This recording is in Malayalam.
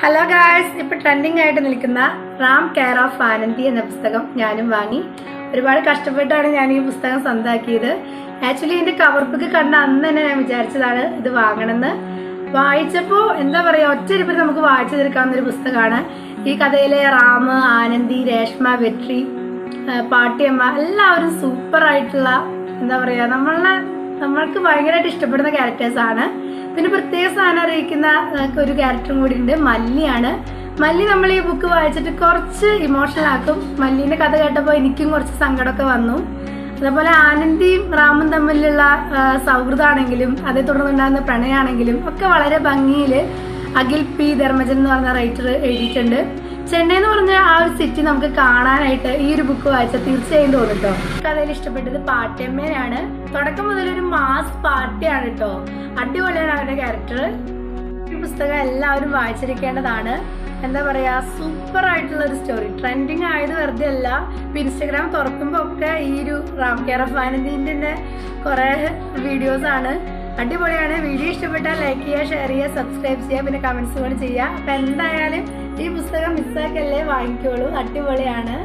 ഹലോ ഗായ്സ് ഇപ്പൊ ട്രെൻഡിങ് ആയിട്ട് നിൽക്കുന്ന റാം കെയർ ഓഫ് ആനന്ദി എന്ന പുസ്തകം ഞാനും വാങ്ങി. ഒരുപാട് കഷ്ടപ്പെട്ടാണ് ഞാൻ ഈ പുസ്തകം സ്വന്തമാക്കിയത് ആക്ച്വലി ഇതിന്റെ കവർ ബുക്ക് കണ്ട അന്ന് തന്നെ ഞാൻ വിചാരിച്ചതാണ് ഇത് വാങ്ങണമെന്ന്. വായിച്ചപ്പോൾ എന്താ പറയുക ഒറ്റരിപ്പിൽ നമുക്ക് വായിച്ചു തീർക്കാവുന്ന ഒരു പുസ്തകമാണ്. ഈ കഥയിലെ റാം ആനന്ദി രേഷ്മ വെട്രി പാട്ടിയമ്മ എല്ലാവരും സൂപ്പർ ആയിട്ടുള്ള എന്താ പറയുക നമ്മളെ നമ്മൾക്ക് ഭയങ്കരമായിട്ട് ഇഷ്ടപ്പെടുന്ന ക്യാരക്ടേഴ്സ് ആണ്. പിന്നെ പ്രത്യേക സ്ഥാനം അറിയിക്കുന്ന ഒരു ക്യാരക്ടറും കൂടി ഉണ്ട് മല്ലിയാണ്. മല്ലി നമ്മൾ ഈ ബുക്ക് വായിച്ചിട്ട് കുറച്ച് ഇമോഷണൽ ആക്കും. മല്ലീന്റെ കഥ കേട്ടപ്പോൾ എനിക്കും കുറച്ച് സങ്കടമൊക്കെ വന്നു. അതേപോലെ ആനന്ദിയും റാമും തമ്മിലുള്ള സൗഹൃദമാണെങ്കിലും അതേ തുടർന്നുണ്ടാകുന്ന പ്രണയമാണെങ്കിലും ഒക്കെ വളരെ ഭംഗിയിൽ അഖിൽ പി. ധർമ്മജൻ എന്ന് പറഞ്ഞ റൈറ്റർ എഴുതിയിട്ടുണ്ട്. ചെന്നൈ എന്ന് പറഞ്ഞ ആ ഒരു സിറ്റി നമുക്ക് കാണാനായിട്ട് ഈ ഒരു ബുക്ക് വായിച്ചാൽ തീർച്ചയായും തോന്നും കേട്ടോ കഥയിൽ ഇഷ്ടപ്പെട്ടത് പാട്ടിയമ്മയാണ് തുടക്കം മുതൽ ഒരു മാസ് പാർട്ടിയാണ് കേട്ടോ അടിപൊളിയാണ് അവരുടെ ക്യാരക്ടർ ഈ പുസ്തകം എല്ലാവരും വായിച്ചിരിക്കേണ്ടതാണ്. എന്താ പറയാ സൂപ്പർ ആയിട്ടുള്ള ഒരു സ്റ്റോറി ട്രെൻഡിങ് ആയത് വെറുതെ അല്ല. ഇപ്പൊ ഇൻസ്റ്റഗ്രാം തുറക്കുമ്പോ ഒക്കെ ഈ ഒരു റാം കെയർ ഓഫ് ആനന്ദിന്റെ കുറെ വീഡിയോസ് ആണ്. അടിപൊളിയാണ്. വീഡിയോ ഇഷ്ടപ്പെട്ടാൽ ലൈക്ക് ചെയ്യുക ഷെയർ ചെയ്യുക സബ്സ്ക്രൈബ് ചെയ്യുക പിന്നെ കമന്റ്സ് കൂടി ചെയ്യുക. അപ്പൊ എന്തായാലും ഈ പുസ്തകം മിസ്സാക്കല്ലേ? വാങ്ങിക്കോളൂ. അടിപൊളിയാണ്.